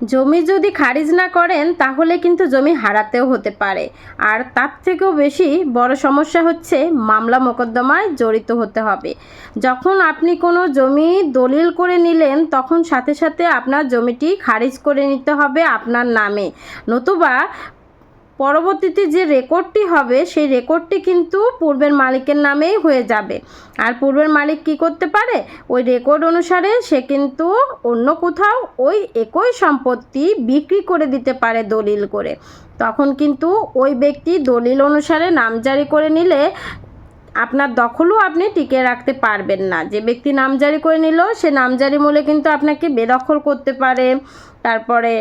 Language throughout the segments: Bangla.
জমি যদি খারিজ না করেন, তাহলে কিন্তু জমি হারাতেও হতে পারে। আর তার থেকেও বেশি বড় সমস্যা হচ্ছে মামলা মোকদ্দমায় জড়িত হতে হবে। যখন আপনি কোনো জমি দলিল করে নিলেন, তখন সাথে সাথে আপনার জমিটি খারিজ করে নিতে হবে আপনার নামে। নতুবা পরবর্তীতে যে রেকর্ডটি হবে, সেই রেকর্ডটি কিন্তু পূর্বের মালিকের নামেই হয়ে যাবে। আর পূর্বের মালিক কি করতে পারে? ওই রেকর্ড অনুসারে সে কিন্তু অন্য কোথাও ওই একই সম্পত্তি বিক্রি করে দিতে পারে দলিল করে। তখন কিন্তু ওই ব্যক্তি দলিল অনুসারে নাম জারি করে নিলে আপনার দখলও আপনি টিকিয়ে রাখতে পারবেন না। যে ব্যক্তি নামজারি করে নিল, সে নামজারি মূলে কিন্তু আপনাকে বেদখল করতে পারে। তারপরে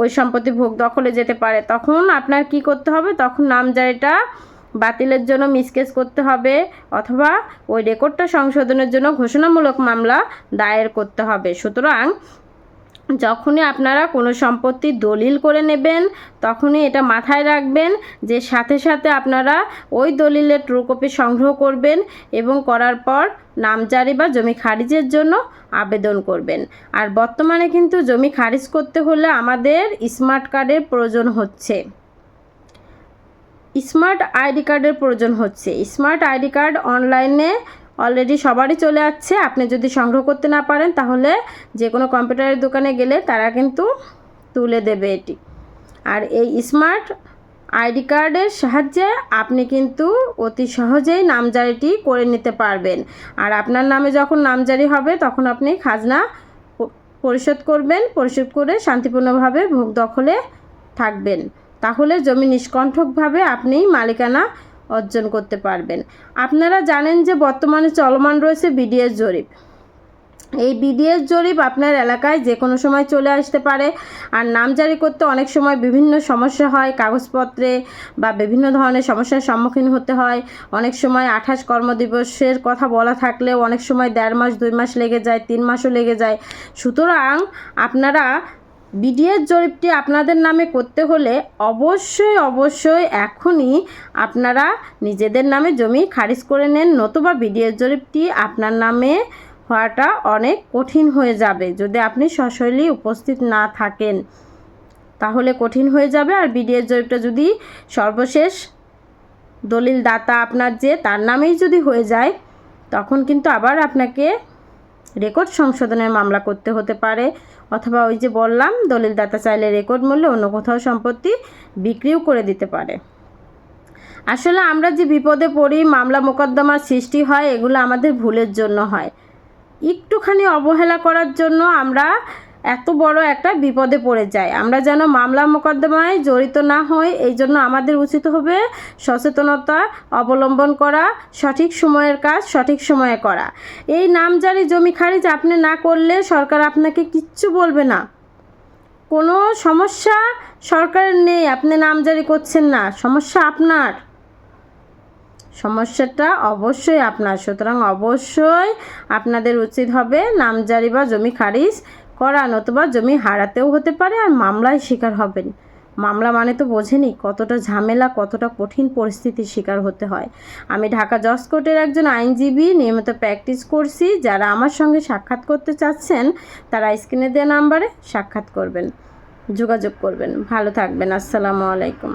ওই সম্পত্তি ভোগ দখলে যেতে পারে। তখন আপনার কি করতে হবে? তখন নামজারিটা বাতিলের জন্য মিসকেস করতে হবে অথবা ওই রেকর্ডটা সংশোধনের জন্য ঘোষণামূলক মামলা দায়ের করতে হবে। সুতরাং যখনই আপনারা কোনো সম্পত্তি দলিল করে নেবেন, তখনই এটা মাথায় রাখবেন যে সাথে সাথে আপনারা ওই দলিলের ট্রু কপি সংগ্রহ করবেন এবং করার পর নামজারি বা জমি খারিজের জন্য আবেদন করবেন। আর বর্তমানে কিন্তু জমি খারিজ করতে হলে আমাদের স্মার্ট কার্ডের প্রয়োজন হচ্ছে। স্মার্ট আইডি কার্ডের প্রয়োজন হচ্ছে। স্মার্ট আইডি কার্ড অনলাইনে অলরেডি সবারই চলে আসছে। আপনি যদি সংগ্রহ করতে না পারেন, তাহলে যে কোনো কম্পিউটারের দোকানে গেলে তারা কিন্তু তুলে দেবে এটি। আর এই স্মার্ট আইডি কার্ডের সাহায্যে আপনি কিন্তু অতি সহজেই নামজারিটি করে নিতে পারবেন। আর আপনার নামে যখন নামজারি হবে, তখন আপনি খাজনা পরিশোধ করবেন, পরিশোধ করে শান্তিপূর্ণভাবে ভোগ দখলে থাকবেন। তাহলে জমি নিষ্কণ্ঠকভাবে আপনি মালিকানা অর্জন করতে পারবেন। আপনারা জানেন যে বর্তমানে চলমান রয়েছে বিডিএস জরিপ। এই বিডিএস জরিপ আপনার এলাকায় যে কোনো সময় চলে আসতে পারে। আর নাম জারি করতে অনেক সময় বিভিন্ন সমস্যা হয়। কাগজপত্রে বা বিভিন্ন ধরনের সমস্যার সম্মুখীন হতে হয়। অনেক সময় আঠাশ কর্মদিবসের কথা বলা থাকলেও অনেক সময় দেড় মাস, দুই মাস লেগে যায়, তিন মাসও লেগে যায়। সুতরাং আপনারা বিডিএস জরিপটি আপনাদের নামে করতে হলে অবশ্যই অবশ্যই এখনই আপনারা নিজেদের নামে জমি খারিজ করে নেন, নতুবা বিডিএস জরিপটি আপনার নামে হওয়াটা অনেক কঠিন হয়ে যাবে। যদি আপনি সশৈলী উপস্থিত না থাকেন, তাহলে কঠিন হয়ে যাবে। আর বিডিএস জরিপটা যদি সর্বশেষ দলিল দাতা আপনার যে তার নামেই যদি হয়ে যায়, তখন কিন্তু আবার আপনাকে রেকর্ড সংশোধনের মামলা করতে হতে পারে। অথবা ওই যে বললাম দলিলদাতা চাইলে রেকর্ড মূল্যে অন্য কোথাও সম্পত্তি বিক্রিও করে দিতে পারে। আসলে আমরা যে বিপদে পড়ি, মামলা মোকদ্দমার সৃষ্টি হয়, এগুলো আমাদের ভুলের জন্য হয়। একটুখানি অবহেলা করার জন্য আমরা এত বড় একটা বিপদে পড়ে যায়। আমরা যেন মামলা মোকদ্দমায় জড়িত না হই, এই জন্য আমাদের উচিত হবে সচেতনতা অবলম্বন করা, সঠিক সময়ের কাজ সঠিক সময়ে করা। এই নামজারি জমি খারিজ আপনি না করলে সরকার আপনাকে কিচ্ছু বলবে না। কোনো সমস্যা সরকারের নেই, আপনি নামজারি করছেন না, সমস্যা আপনার। সমস্যাটা অবশ্যই আপনার, সুতরাং অবশ্যই আপনাদের উচিত হবে নামজারি বা জমি খারিজ করা নতুবা জমি হারাতেও হতে পারে আর মামলায় শিকার হবেন। মামলা মানে তো বোঝেনি কতটা ঝামেলা, কতটা কঠিন পরিস্থিতির শিকার হতে হয়। আমি ঢাকা জজ কোর্টের একজন আইনজীবী, নিয়মিত প্র্যাকটিস করছি। যারা আমার সঙ্গে সাক্ষাৎ করতে চাচ্ছেন, তারা স্ক্রিনে দেওয়া নাম্বারে সাক্ষাৎ করবেন, যোগাযোগ করবেন। ভালো থাকবেন। আসসালামু আলাইকুম।